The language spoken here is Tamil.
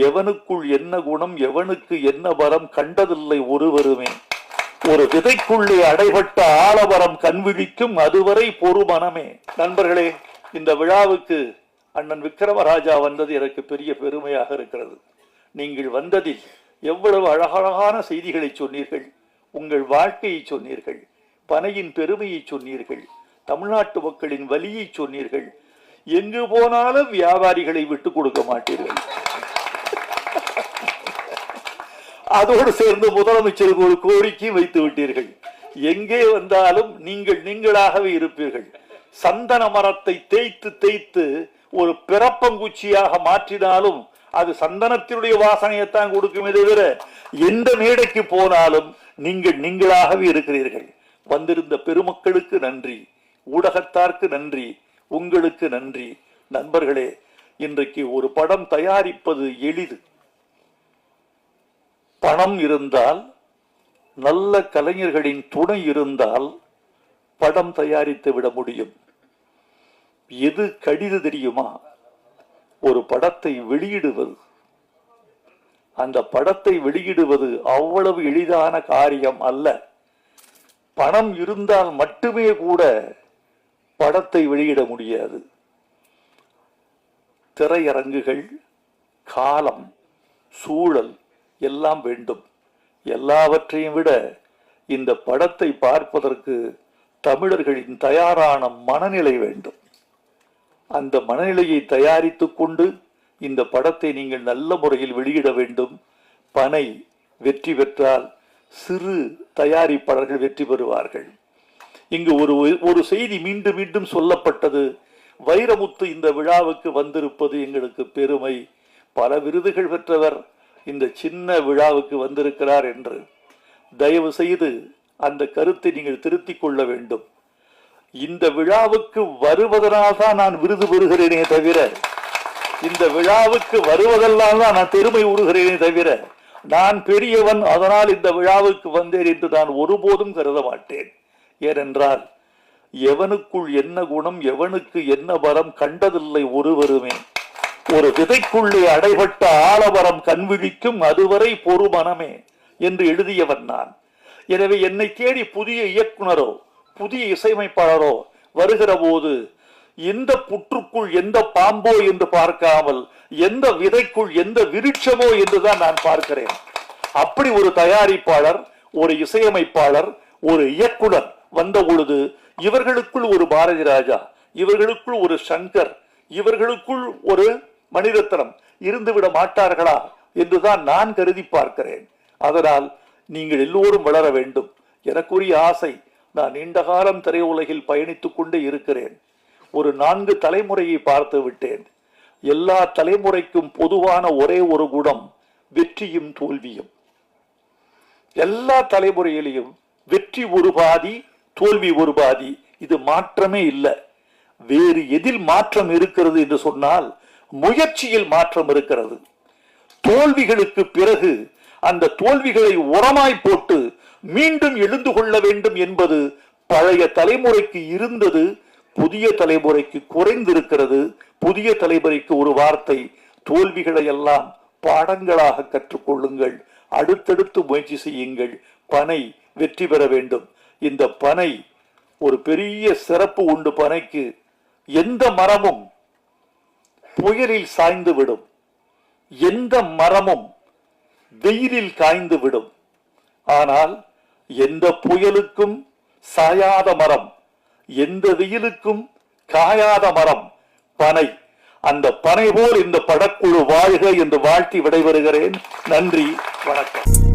எவனுக்குள் என்ன குணம் எவனுக்கு என்ன வரம் கண்டதில்லை ஒருவருமே. ஒரு விதைக்குள்ளே அடைபட்ட ஆலவரம் கண்விழிக்கும் அதுவரை பொறுமனமே. நண்பர்களே இந்த விழாவுக்கு அண்ணன் விக்ரமராஜா வந்தது எனக்கு பெரிய பெருமையாக இருக்கிறது. நீங்கள் வந்ததில் எவ்வளவு அழகழகான செய்திகளை சொன்னீர்கள். உங்கள் வாழ்க்கையை சொன்னீர்கள். பனையின் பெருமையை சொன்னீர்கள். தமிழ்நாட்டு மக்களின் வலியை சொன்னீர்கள். எங்கு போனாலும் வியாபாரிகளை விட்டு கொடுக்க மாட்டீர்கள். அதோடு சேர்ந்து முதலமைச்சருக்கு ஒரு கோரிக்கை வைத்து விட்டீர்கள். எங்கே வந்தாலும் நீங்கள் நீங்களாகவே இருப்பீர்கள். சந்தன மரத்தை தேய்த்து தேய்த்து ஒரு பிறப்பங்குச்சியாக மாற்றினாலும் அது சந்தனத்தினுடைய வாசனையைத்தான் கொடுக்குமே. தவிர எந்த மேடைக்கு போனாலும் நீங்கள் நீங்களாகவே இருக்கிறீர்கள். வந்திருந்த பெருமக்களுக்கு நன்றி. ஊடகத்தார்க்கு நன்றி. உங்களுக்கு நன்றி. நண்பர்களே இன்றைக்கு ஒரு படம் தயாரிப்பது எளிது. பணம் இருந்தால் நல்ல கலைஞர்களின் துணை இருந்தால் படம் தயாரித்து விட முடியும். எது கடிது தெரியுமா? ஒரு படத்தை வெளியிடுவது. அந்த படத்தை வெளியிடுவது அவ்வளவு எளிதான காரியம் அல்ல. பணம் இருந்தால் மட்டுமே கூட படத்தை வெளியிட முடியாது. திரையரங்குகள் காலம் சூழல் எல்லாம் வேண்டும். எல்லாவற்றையும் விட இந்த படத்தை பார்ப்பதற்கு தமிழர்களின் தயாரான மனநிலை வேண்டும். அந்த மனநிலையை தயாரித்து கொண்டு இந்த படத்தை நீங்கள் நல்ல முறையில் வெளியிட வேண்டும். பனை வெற்றி பெற்றால் சிறு தயாரிப்பாளர்கள் வெற்றி பெறுவார்கள். இங்கு ஒரு ஒரு செய்தி மீண்டும் மீண்டும் சொல்லப்பட்டது. வைரமுத்து இந்த விழாவுக்கு வந்திருப்பது எங்களுக்கு பெருமை. பல விருதுகள் பெற்றவர். இந்த சின்ன விழாவுக்கு வந்திருக்கிறார் என்று தயவு செய்து அந்த கருத்தை நீங்கள் திருத்திக் கொள்ள வேண்டும். இந்த விழாவுக்கு வருவதனால் தான் நான் விருது பெறுகிறேனே தவிர இந்த விழாவுக்கு வருவதெல்லாம் தான் நான் பெருமை உறுகிறேனே தவிர நான் பெரியவன் அதனால் இந்த விழாவுக்கு வந்தேன் என்று நான் ஒருபோதும் கருத மாட்டேன். ஏனென்றால் எவனுக்குள் என்ன குணம் எவனுக்கு என்ன பலம் கண்டதில்லை ஒருவருமே. ஒரு விதைக்குள்ளே அடைபட்ட ஆலவரம் கண்விழிக்கும் அதுவரை பொறுமனமே என்று எழுதியவன் நான். எனவே என்னை தேடி புதிய இயக்குனரோ புதிய இசையமைப்பாளரோ வருகிற போது எந்த புற்றுக்குள் எந்த பாம்போ என்று பார்க்காமல் எந்த விதைக்குள் எந்த விருட்சமோ என்றுதான் நான் பார்க்கிறேன். அப்படி ஒரு தயாரிப்பாளர் ஒரு இசையமைப்பாளர் ஒரு இயக்குனர் வந்த பொழுது இவர்களுக்குள் ஒரு பாரதி ராஜா இவர்களுக்குள் ஒரு சங்கர் இவர்களுக்குள் ஒரு மணிரத்னம் இருந்துவிட மாட்டார்களா என்றுதான் நான் கருதி பார்க்கிறேன். அதனால் நீங்கள் எல்லோரும் வளர வேண்டும். எனக்குரிய ஆசை நான் நீண்ட காலம் திரையுலகில் பயணித்துக் கொண்டே இருக்கிறேன். ஒரு நான்கு தலைமுறையை பார்த்து விட்டேன். எல்லா தலைமுறைக்கும் பொதுவான ஒரே ஒரு குணம் வெற்றியும் தோல்வியும். எல்லா தலைமுறையிலையும் வெற்றி ஒரு பாதி தோல்வி ஒரு பாதி இது மாற்றமே இல்லை. வேறு எதில் மாற்றம் இருக்கிறது என்று சொன்னால் முயற்சியில் மாற்றம் இருக்கிறது. தோல்விகளுக்கு பிறகு அந்த தோல்விகளை உரமாய் போட்டு மீண்டும் எழுந்து கொள்ள வேண்டும் என்பது பழைய தலைமுறைக்கு இருந்தது புதிய தலைமுறைக்கு குறைந்திருக்கிறது. புதிய தலைமுறைக்கு ஒரு வார்த்தை தோல்விகளை எல்லாம் பாடங்களாக கற்றுக்கொள்ளுங்கள். அடுத்தடுத்து முயற்சி செய்யுங்கள். பனை வெற்றி பெற வேண்டும். இந்த பனை ஒரு பெரிய சிறப்பு உண்டு பனைக்கு. எந்த மரமும் புயலில் சாய்ந்து விடும். எந்த மரமும் வெயிலில் காய்ந்து விடும். ஆனால் எந்த புயலுக்கும் சாயாத மரம் எந்த வெயிலுக்கும் காயாத மரம் பனை அந்த பனை போல் இந்த படக்குழு வாழ்க என்று வாழ்த்தி விடைபெறுகிறேன். நன்றி வணக்கம்.